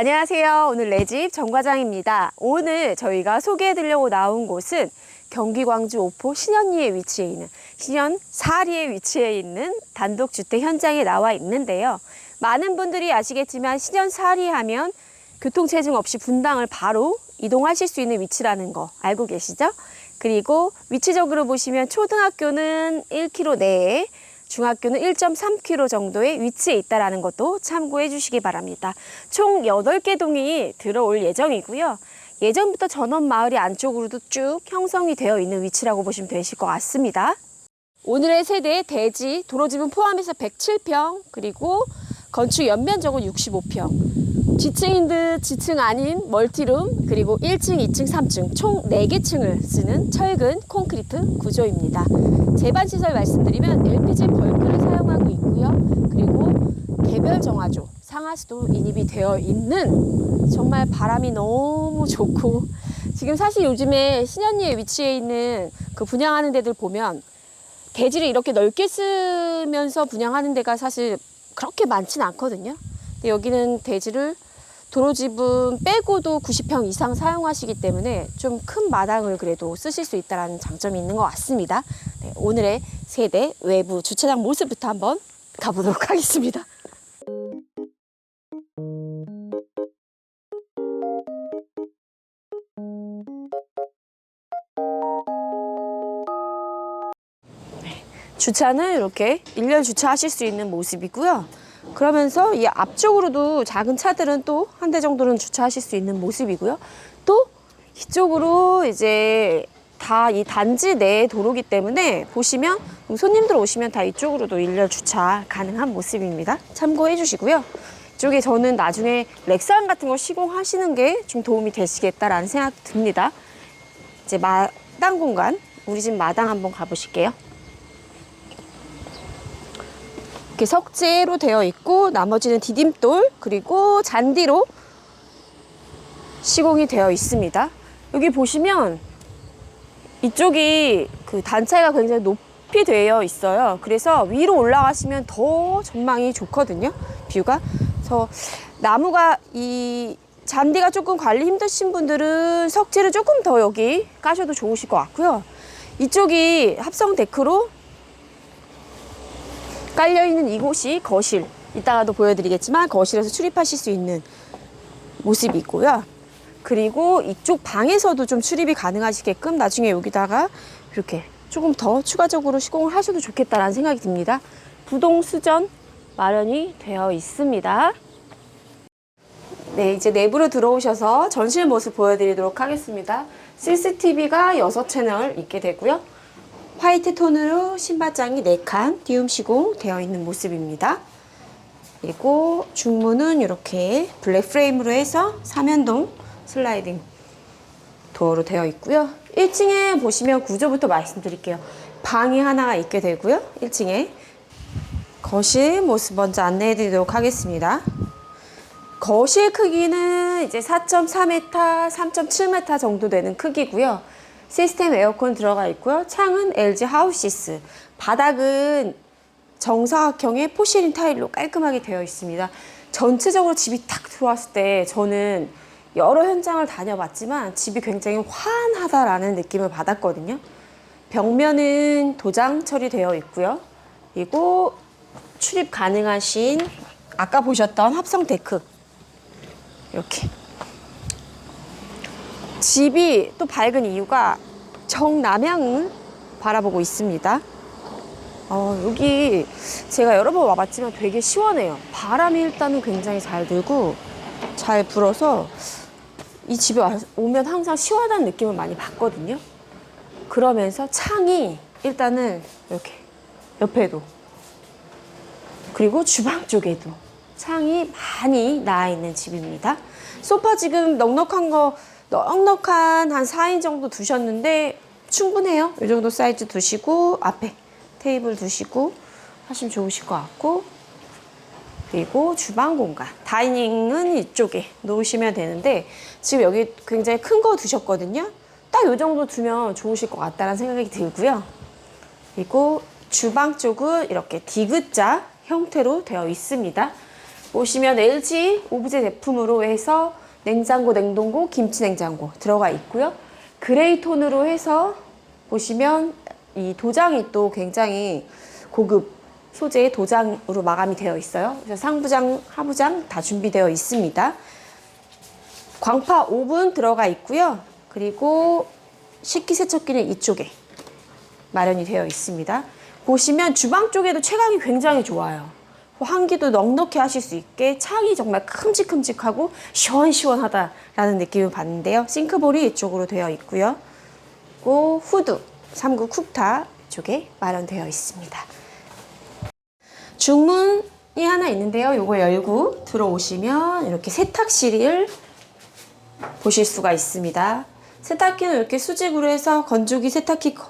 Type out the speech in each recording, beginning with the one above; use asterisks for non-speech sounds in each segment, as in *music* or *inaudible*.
안녕하세요. 오늘 내집 정과장입니다. 오늘 저희가 소개해드리려고 나온 곳은 경기 광주 오포 신현리에 위치해 있는 신현 사리에 위치해 있는 단독주택 현장에 나와 있는데요. 많은 분들이 아시겠지만 신현 사리 하면 교통체증 없이 분당을 바로 이동하실 수 있는 위치라는 거 알고 계시죠? 그리고 위치적으로 보시면 초등학교는 1km 내에 중학교는 1.3km 정도의 위치에 있다는 것도 참고해 주시기 바랍니다. 총 8개 동이 들어올 예정이고요. 예전부터 전원 마을이 안쪽으로도 쭉 형성이 되어 있는 위치라고 보시면 되실 것 같습니다. 오늘의 세대 대지 도로지분 포함해서 107평 그리고 건축 연면적은 65평 지층인 듯 지층 아닌 멀티룸 그리고 1층, 2층, 3층 총 4개 층을 쓰는 철근 콘크리트 구조입니다. 제반 시설 말씀드리면 LPG 벌크를 사용하고 있고요. 그리고 개별 정화조 상하수도 인입이 되어 있는 정말 바람이 너무 좋고 지금 사실 요즘에 신현리에 위치해 있는 그 분양하는 데들 보면 대지를 이렇게 넓게 쓰면서 분양하는 데가 사실 그렇게 많지는 않거든요. 근데 여기는 대지를 도로 지분 빼고도 90평 이상 사용하시기 때문에 좀 큰 마당을 그래도 쓰실 수 있다는 장점이 있는 것 같습니다. 네, 오늘의 세대 외부 주차장 모습부터 한번 가보도록 *laughs* 하겠습니다. 주차는 이렇게 일렬 주차하실 수 있는 모습이고요. 그러면서 이 앞쪽으로도 작은 차들은 또 한 대 정도는 주차하실 수 있는 모습이고요. 또 이쪽으로 이제 다 이 단지 내 도로기 때문에 보시면 손님들 오시면 다 이쪽으로도 일렬 주차 가능한 모습입니다. 참고해 주시고요. 이쪽에 저는 나중에 렉산 같은 거 시공하시는 게 좀 도움이 되시겠다라는 생각 듭니다. 이제 마당 공간, 우리 집 마당 한번 가보실게요. 이렇게 석재로 되어 있고 나머지는 디딤돌 그리고 잔디로 시공이 되어 있습니다. 여기 보시면 이쪽이 그 단차가 굉장히 높이 되어 있어요. 그래서 위로 올라가시면 더 전망이 좋거든요. 뷰가. 그래서 나무가 이 잔디가 조금 관리 힘드신 분들은 석재를 조금 더 여기 까셔도 좋으실 것 같고요. 이쪽이 합성 데크로 깔려 있는 이곳이 거실. 이따가도 보여드리겠지만 거실에서 출입하실 수 있는 모습이 있고요. 그리고 이쪽 방에서도 좀 출입이 가능하시게끔 나중에 여기다가 이렇게 조금 더 추가적으로 시공을 하셔도 좋겠다라는 생각이 듭니다. 부동 수전 마련이 되어 있습니다. 네, 이제 내부로 들어오셔서 전실 모습 보여드리도록 하겠습니다. CCTV가 6채널 있게 되고요. 화이트 톤으로 신발장이 4칸 띄움 시공 되어 있는 모습입니다. 그리고 중문은 이렇게 블랙 프레임으로 해서 삼연동 슬라이딩 도어로 되어 있고요. 1층에 보시면 구조부터 말씀드릴게요. 방이 하나가 있게 되고요. 1층에 거실 모습 먼저 안내해 드리도록 하겠습니다. 거실 크기는 이제 4.4m, 3.7m 정도 되는 크기고요. 시스템 에어컨 들어가 있고요. 창은 LG 하우시스. 바닥은 정사각형의 포시린 타일로 깔끔하게 되어 있습니다. 전체적으로 집이 딱 들어왔을 때 저는 여러 현장을 다녀봤지만 집이 굉장히 환하다라는 느낌을 받았거든요. 벽면은 도장 처리되어 있고요. 그리고 출입 가능하신 아까 보셨던 합성 데크 이렇게 집이 또 밝은 이유가 정남향을 바라보고 있습니다. 어, 여기 제가 여러 번 와봤지만 되게 시원해요. 바람이 일단은 굉장히 잘 들고 잘 불어서 이 집에 와- 오면 항상 시원한 느낌을 많이 받거든요. 그러면서 창이 일단은 이렇게 옆에도 그리고 주방 쪽에도 창이 많이 나와 있는 집입니다. 소파 지금 넉넉한 거 넉넉한 한 4인 정도 두셨는데 충분해요. 이 정도 사이즈 두시고 앞에 테이블 두시고 하시면 좋으실 것 같고 그리고 주방 공간 다이닝은 이쪽에 놓으시면 되는데 지금 여기 굉장히 큰 거 두셨거든요. 딱 이 정도 두면 좋으실 것 같다는 생각이 들고요. 그리고 주방 쪽은 이렇게 디귿자 형태로 되어 있습니다. 보시면 LG 오브제 제품으로 해서 냉장고, 냉동고, 김치 냉장고 들어가 있고요. 그레이 톤으로 해서 보시면 이 도장이 또 굉장히 고급 소재의 도장으로 마감이 되어 있어요. 그래서 상부장, 하부장 다 준비되어 있습니다. 광파 오븐 들어가 있고요. 그리고 식기세척기는 이쪽에 마련이 되어 있습니다. 보시면 주방 쪽에도 채광이 굉장히 좋아요. 환기도 넉넉히 하실 수 있게 창이 정말 큼직큼직하고 시원시원하다라는 느낌을 받는데요. 싱크볼이 이쪽으로 되어 있고요. 그리고 후드 3구 쿡타 쪽에 마련되어 있습니다. 중문이 하나 있는데요. 요거 열고 들어오시면 이렇게 세탁실을 보실 수가 있습니다. 세탁기는 이렇게 수직으로 해서 건조기 세탁기 거-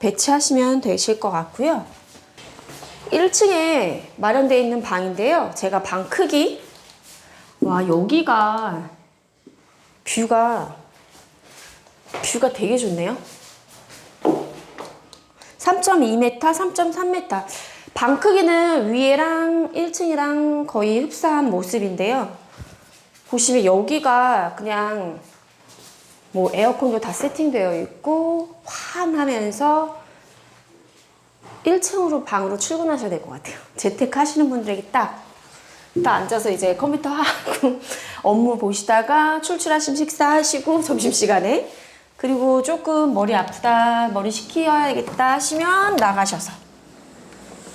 배치하시면 되실 것 같고요. 1층에 마련되어 있는 방인데요. 제가 방 크기 와 여기가 뷰가 뷰가 되게 좋네요. 3.2m, 3.3m. 방 크기는 위에랑 1층이랑 거의 흡사한 모습인데요. 보시면 여기가 그냥 뭐 에어컨도 다 세팅되어 있고 환하면서 1층으로 방으로 출근하셔야 될 것 같아요. 재택 하시는 분들에게 딱, 딱 앉아서 이제 컴퓨터 하고 *laughs* 업무 보시다가 출출하시면 식사하시고 *laughs* 점심시간에 그리고 조금 머리 아프다, 머리 식혀야겠다 하시면 나가셔서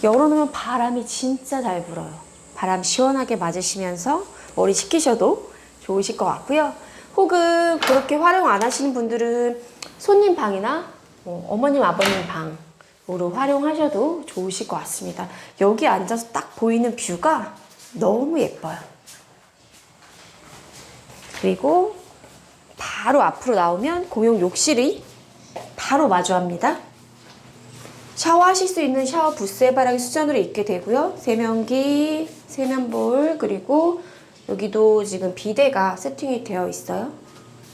열어놓으면 바람이 진짜 잘 불어요. 바람 시원하게 맞으시면서 머리 식히셔도 좋으실 것 같고요. 혹은 그렇게 활용 안 하시는 분들은 손님 방이나 뭐 어머님, 아버님 방 으로 활용하셔도 좋으실 것 같습니다. 여기 앉아서 딱 보이는 뷰가 너무 예뻐요. 그리고 바로 앞으로 나오면 공용 욕실이 바로 마주합니다. 샤워하실 수 있는 샤워 부스 해바라기 수전으로 있게 되고요. 세면기, 세면볼, 그리고 여기도 지금 비데가 세팅이 되어 있어요.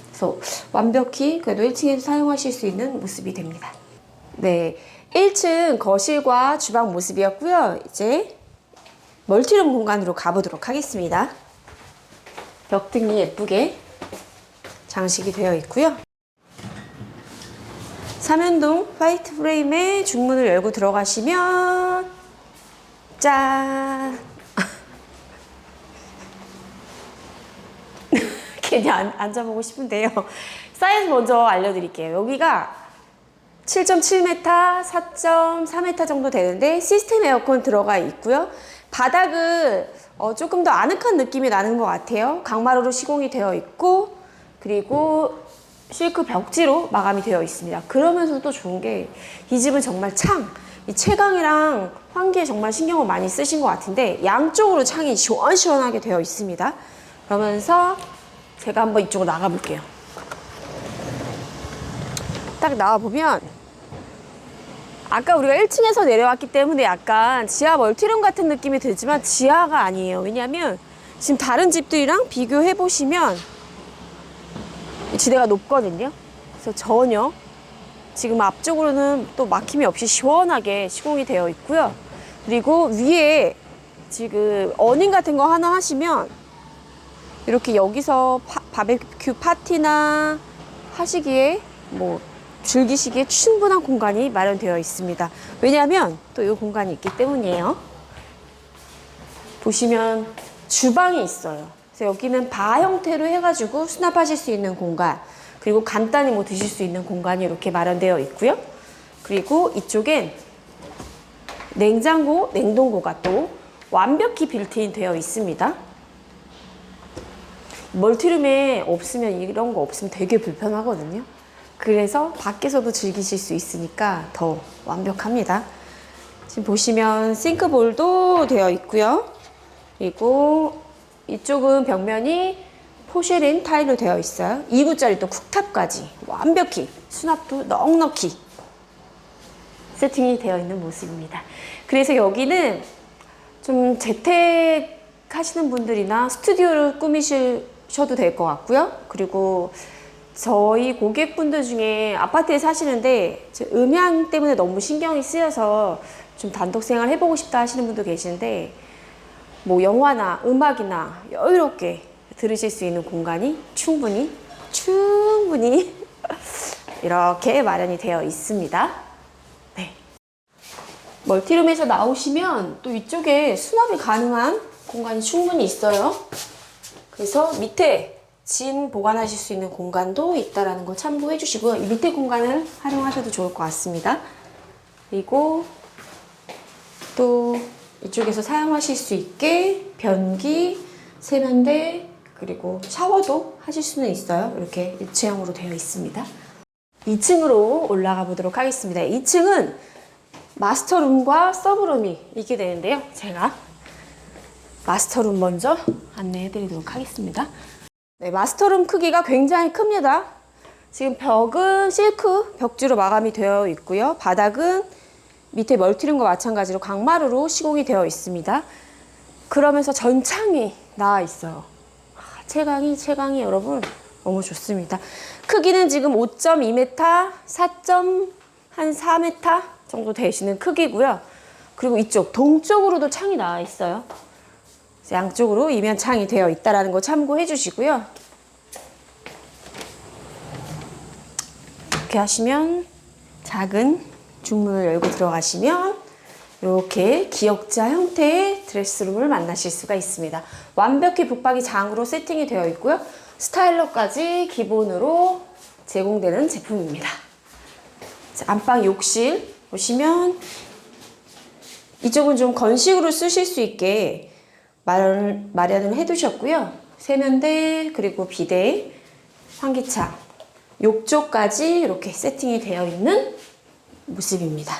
그래서 완벽히 그래도 1층에서 사용하실 수 있는 모습이 됩니다. 네. 1층 거실과 주방 모습이었고요. 이제 멀티룸 공간으로 가보도록 하겠습니다. 벽등이 예쁘게 장식이 되어 있고요. 삼연동 화이트 프레임에 중문을 열고 들어가시면 짠! *laughs* 괜히 안, 앉아보고 싶은데요. 사이즈 먼저 알려드릴게요. 여기가 7.7m, 4.4m 정도 되는데 시스템 에어컨 들어가 있고요. 바닥은 어, 조금 더 아늑한 느낌이 나는 것 같아요. 강마루로 시공이 되어 있고 그리고 실크 벽지로 마감이 되어 있습니다. 그러면서 또 좋은 게 이 집은 정말 창, 이 채광이랑 환기에 정말 신경을 많이 쓰신 것 같은데 양쪽으로 창이 시원시원하게 되어 있습니다. 그러면서 제가 한번 이쪽으로 나가볼게요. 딱 나와보면 아까 우리가 1층에서 내려왔기 때문에 약간 지하 멀티룸 같은 느낌이 들지만 지하가 아니에요. 왜냐면 지금 다른 집들이랑 비교해 보시면 지대가 높거든요. 그래서 전혀 지금 앞쪽으로는 또 막힘이 없이 시원하게 시공이 되어 있고요. 그리고 위에 지금 어닝 같은 거 하나 하시면 이렇게 여기서 파, 바베큐 파티나 하시기에 뭐 즐기시기에 충분한 공간이 마련되어 있습니다. 왜냐하면 또 이 공간이 있기 때문이에요. 보시면 주방이 있어요. 그래서 여기는 바 형태로 해가지고 수납하실 수 있는 공간, 그리고 간단히 뭐 드실 수 있는 공간이 이렇게 마련되어 있고요. 그리고 이쪽엔 냉장고, 냉동고가 또 완벽히 빌트인 되어 있습니다. 멀티룸에 없으면 이런 거 없으면 되게 불편하거든요. 그래서 밖에서도 즐기실 수 있으니까 더 완벽합니다. 지금 보시면 싱크볼도 되어 있고요. 그리고 이쪽은 벽면이 포쉐린 타일로 되어 있어요. 2구짜리 또 쿡탑까지 완벽히 수납도 넉넉히 세팅이 되어 있는 모습입니다. 그래서 여기는 좀 재택 하시는 분들이나 스튜디오를 꾸미셔도 될 것 같고요. 그리고 저희 고객분들 중에 아파트에 사시는데 저 음향 때문에 너무 신경이 쓰여서 좀 단독 생활 해보고 싶다 하시는 분도 계시는데 뭐 영화나 음악이나 여유롭게 들으실 수 있는 공간이 충분히 충분히 *laughs* 이렇게 마련이 되어 있습니다. 네. 멀티룸에서 나오시면 또 이쪽에 수납이 가능한 공간이 충분히 있어요. 그래서 밑에 짐 보관하실 수 있는 공간도 있다라는 거 참고해 주시고요. 이 밑에 공간을 활용하셔도 좋을 것 같습니다. 그리고 또 이쪽에서 사용하실 수 있게 변기, 세면대, 그리고 샤워도 하실 수는 있어요. 이렇게 일체형으로 되어 있습니다. 2층으로 올라가 보도록 하겠습니다. 2층은 마스터룸과 서브룸이 있게 되는데요. 제가 마스터룸 먼저 안내해 드리도록 하겠습니다. 네, 마스터룸 크기가 굉장히 큽니다. 지금 벽은 실크 벽지로 마감이 되어 있고요. 바닥은 밑에 멀티룸과 마찬가지로 강마루로 시공이 되어 있습니다. 그러면서 전창이 나와 있어요. 아, 채광이 채광이 여러분 너무 좋습니다. 크기는 지금 5.2m, 4.4m 정도 되시는 크기고요. 그리고 이쪽 동쪽으로도 창이 나와 있어요. 양쪽으로 이면 창이 되어 있다라는 거 참고해 주시고요. 이렇게 하시면 작은 중문을 열고 들어가시면 이렇게 기역자 형태의 드레스룸을 만나실 수가 있습니다. 완벽히 북박이 장으로 세팅이 되어 있고요. 스타일러까지 기본으로 제공되는 제품입니다. 자, 안방 욕실 보시면 이쪽은 좀 건식으로 쓰실 수 있게 마련, 마련을 해두셨고요. 세면대 그리고 비데, 환기창, 욕조까지 이렇게 세팅이 되어 있는 모습입니다.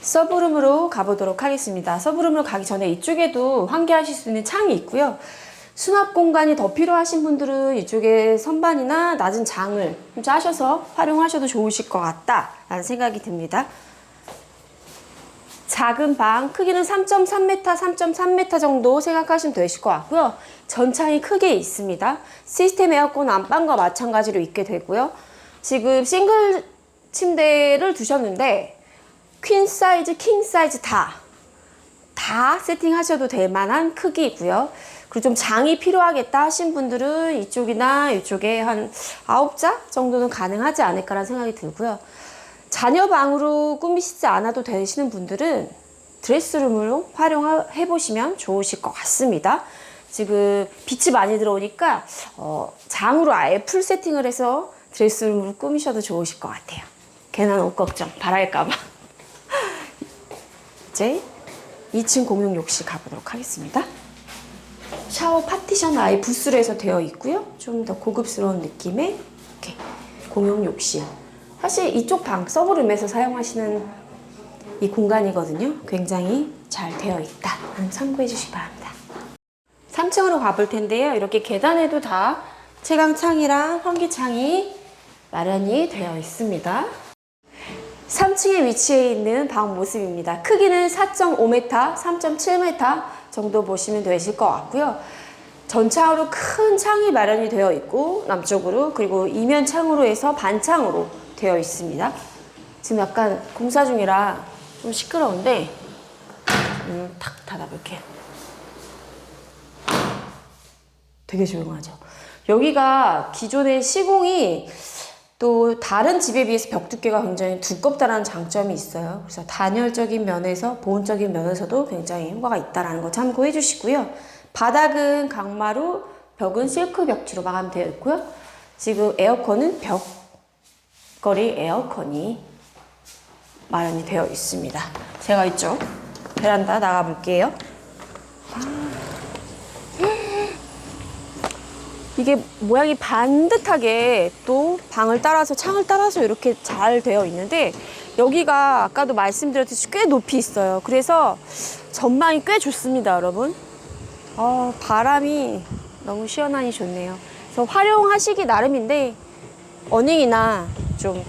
서브룸으로 가보도록 하겠습니다. 서브룸으로 가기 전에 이쪽에도 환기하실 수 있는 창이 있고요. 수납 공간이 더 필요하신 분들은 이쪽에 선반이나 낮은 장을 좀 짜셔서 활용하셔도 좋으실 것 같다라는 생각이 듭니다. 작은 방 크기는 3.3m, 3.3m 정도 생각하시면 되실 것 같고요. 전창이 크게 있습니다. 시스템 에어컨 안방과 마찬가지로 있게 되고요. 지금 싱글 침대를 두셨는데 퀸 사이즈, 킹 사이즈 다, 다 세팅하셔도 될 만한 크기이고요. 그리고 좀 장이 필요하겠다 하신 분들은 이쪽이나 이쪽에 한 9자 정도는 가능하지 않을까라는 생각이 들고요. 자녀 방으로 꾸미시지 않아도 되시는 분들은 드레스룸으로 활용해 보시면 좋으실 것 같습니다. 지금 빛이 많이 들어오니까 어, 장으로 아예 풀 세팅을 해서 드레스룸으로 꾸미셔도 좋으실 것 같아요. 괜한 옷 걱정 바랄까봐. *laughs* 이제 2층 공용 욕실 가보도록 하겠습니다. 샤워 파티션 아예 부스로 해서 되어 있고요. 좀 더 고급스러운 느낌의 이렇게 공용 욕실. 사실 이쪽 방 서브룸에서 사용하시는 이 공간이거든요. 굉장히 잘 되어 있다. 참고해 주시기 바랍니다. 3층으로 가볼 텐데요. 이렇게 계단에도 다 채광창이랑 환기창이 마련이 되어 있습니다. 3층에 위치해 있는 방 모습입니다. 크기는 4.5m, 3.7m 정도 보시면 되실 것 같고요. 전창으로 큰 창이 마련이 되어 있고 남쪽으로 그리고 이면 창으로 해서 반창으로 되어 있습니다. 지금 약간 공사 중이라 좀 시끄러운데 음, 탁 닫아볼게요. 되게 조용하죠. 여기가 기존의 시공이 또 다른 집에 비해서 벽 두께가 굉장히 두껍다는 장점이 있어요. 그래서 단열적인 면에서 보온적인 면에서도 굉장히 효과가 있다는 거 참고해 주시고요. 바닥은 강마루, 벽은 실크 벽지로 마감되어 있고요. 지금 에어컨은 벽 걸이 에어컨이 마련이 되어 있습니다. 제가 이쪽 베란다 나가 볼게요. 이게 모양이 반듯하게 또 방을 따라서 창을 따라서 이렇게 잘 되어 있는데 여기가 아까도 말씀드렸듯이 꽤 높이 있어요. 그래서 전망이 꽤 좋습니다, 여러분. 어, 바람이 너무 시원하니 좋네요. 그래서 활용하시기 나름인데 어닝이나 좀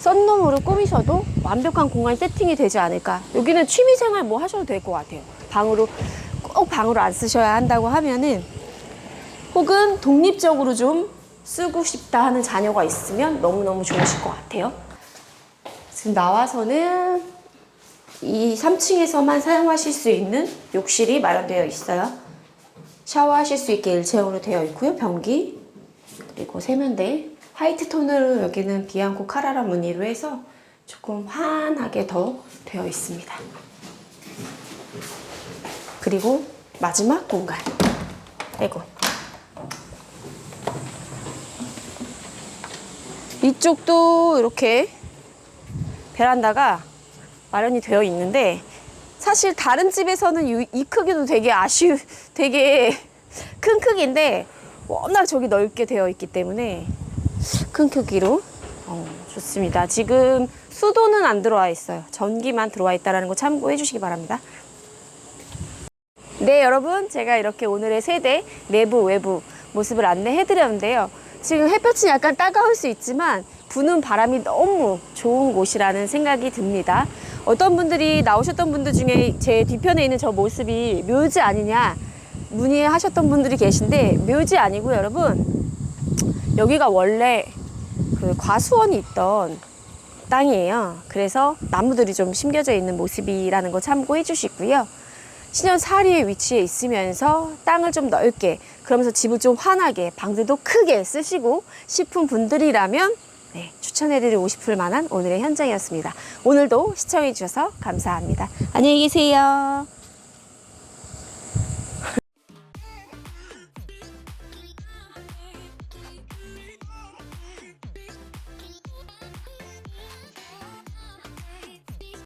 썬룸으로 꾸미셔도 완벽한 공간 세팅이 되지 않을까. 여기는 취미생활 뭐 하셔도 될 것 같아요. 방으로 꼭 방으로 안 쓰셔야 한다고 하면은 혹은 독립적으로 좀 쓰고 싶다 하는 자녀가 있으면 너무너무 좋으실 것 같아요. 지금 나와서는 이 3층에서만 사용하실 수 있는 욕실이 마련되어 있어요. 샤워하실 수 있게 일체형으로 되어 있고요. 변기 그리고 세면대 화이트 톤으로 여기는 비앙코 카라라 무늬로 해서 조금 환하게 더 되어 있습니다. 그리고 마지막 공간. 아이고. 이쪽도 이렇게 베란다가 마련이 되어 있는데 사실 다른 집에서는 이, 이 크기도 되게 아쉬우 되게 *laughs* 큰 크기인데 워낙 저기 넓게 되어 있기 때문에 큰 크기로 어, 좋습니다. 지금 수도는 안 들어와 있어요. 전기만 들어와 있다는 거 참고해 주시기 바랍니다. 네, 여러분. 제가 이렇게 오늘의 세대 내부, 외부 모습을 안내해 드렸는데요. 지금 햇볕이 약간 따가울 수 있지만 부는 바람이 너무 좋은 곳이라는 생각이 듭니다. 어떤 분들이 나오셨던 분들 중에 제 뒤편에 있는 저 모습이 묘지 아니냐 문의하셨던 분들이 계신데 묘지 아니고 여러분 여기가 원래 그 과수원이 있던 땅이에요. 그래서 나무들이 좀 심겨져 있는 모습이라는 거 참고해 주시고요. 신현 사리에 위치해 있으면서 땅을 좀 넓게 그러면서 집을 좀 환하게 방들도 크게 쓰시고 싶은 분들이라면 네, 추천해드리고 싶을 만한 오늘의 현장이었습니다. 오늘도 시청해 주셔서 감사합니다. 안녕히 계세요.